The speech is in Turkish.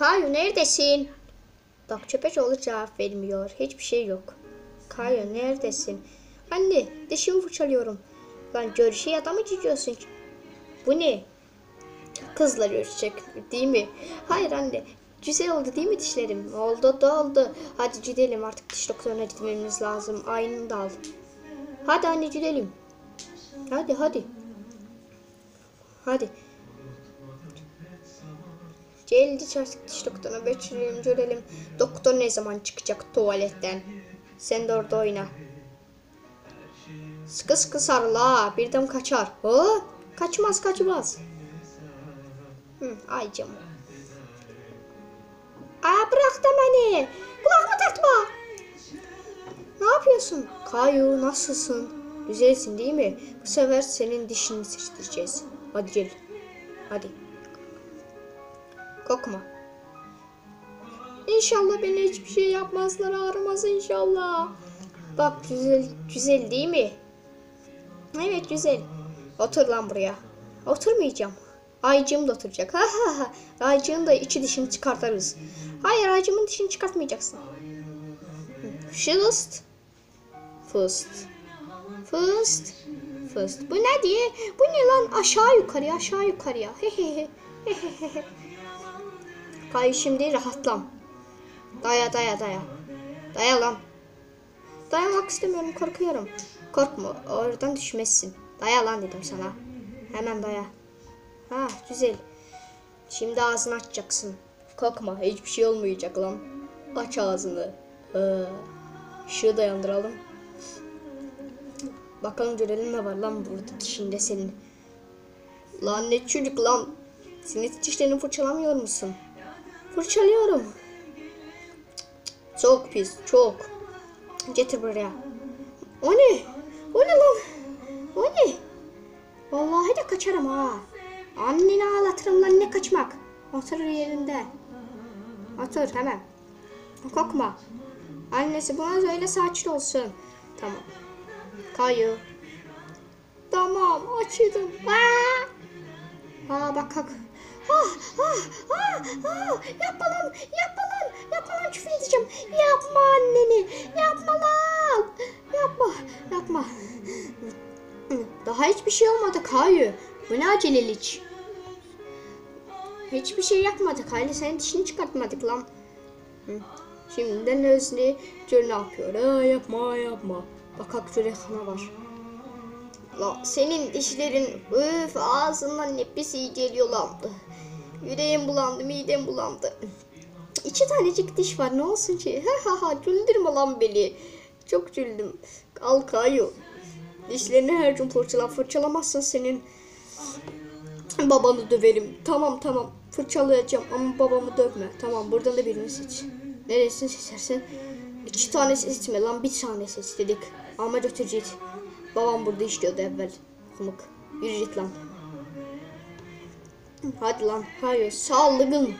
Kayu neredesin? Bak Çöpeçoğlu cevap vermiyor. Hiçbir şey yok. Kayu neredesin? Anne dişimi fırçalıyorum. Lan görüşe ya da mı gidiyorsun? Bu ne? Kızla görüşecek değil mi? Hayır anne. Güzel oldu değil mi dişlerim? Oldu da oldu. Hadi gidelim artık diş doktoruna gitmemiz lazım. Aynını da al. Hadi anne gidelim. Hadi hadi. Hadi. Geldik artık diş doktoruna götürelim görelim. Doktor ne zaman çıkacak tuvaletten? Sen de orada oyna. Sıkı sıkı sarıla. Birden kaçar. Hı? Kaçmaz kaçmaz. Hı, ay canım. Aa bırak da beni. Kulağımı takma. Ne yapıyorsun? Kayu nasılsın? Güzelsin değil mi? Bu sefer senin dişini seçtireceğiz. Hadi gel. Hadi. Korkma. İnşallah beni hiçbir şey yapmazlar ağrımaz inşallah. Bak güzel, güzel değil mi? Evet güzel. Otur lan buraya. Oturmayacağım. Aycığım da oturacak. Aycığın da içi dişini çıkartırız. Hayır aycığımın dişini çıkartmayacaksın. Fıst. Fıst. Fıst. Fıst. Bu ne diye? Bu ne lan? Aşağı yukarıya aşağı yukarıya. Hehehe. Hehehe. Kay şimdi rahatlam. Daya daya daya. Daya lan. Dayamak istemiyorum korkuyorum. Korkma oradan düşmezsin. Daya lan dedim sana. Hemen daya. Ha güzel. Şimdi ağzını açacaksın. Korkma hiçbir şey olmayacak lan. Aç ağzını. Ee, ışığı yandıralım. Bakalım görelim ne var lan burada dişinde senin. Lan ne çocuk lan. Senin dişlerini fırçalamıyor musun? Fırçalıyorum. Çok pis, çok. Getir buraya. O ne? O ne lan? O ne? Vallahi de kaçarım ha. Anneni ağlatırım lan ne kaçmak. Otur yerinde. Otur hemen. Korkma. Annesi buna söyle sakin olsun. Tamam. Kayu. Tamam açıldım. Aa! Ha bak kalk. Ah, ah, ah, yapma lan, yapma lan, yapma lan küfür edeceğim. Yapma anneni, yapma lan. Yapma, yapma. Daha hiçbir şey olmadı Kayu. Bu ne acelelik? Hiçbir şey yapmadık. Hayır senin dişini çıkartmadık lan. Şimdiden özne gör ne yapıyor. Aa, yapma yapma. Bak şuraya kana var. La senin dişlerin öf ağzından nefis iyi geliyor lan. Yüreğim bulandı, midem bulandı. İki tanecik diş var ne olsun ki? Ha ha ha güldürme lan beni. Çok güldüm. Al kayu. Dişlerini her gün fırçala. Fırçalamazsan senin babanı döverim. Tamam tamam fırçalayacağım ama babamı dövme. Tamam buradan da birini seç. Neresini seçersen. İki tane seçme lan bir tane seç dedik. Ama götür. Babam burada işliyordu evvel. Kumuk. Yürü git lan. Hadi lan. Hayır. Sağlıkın.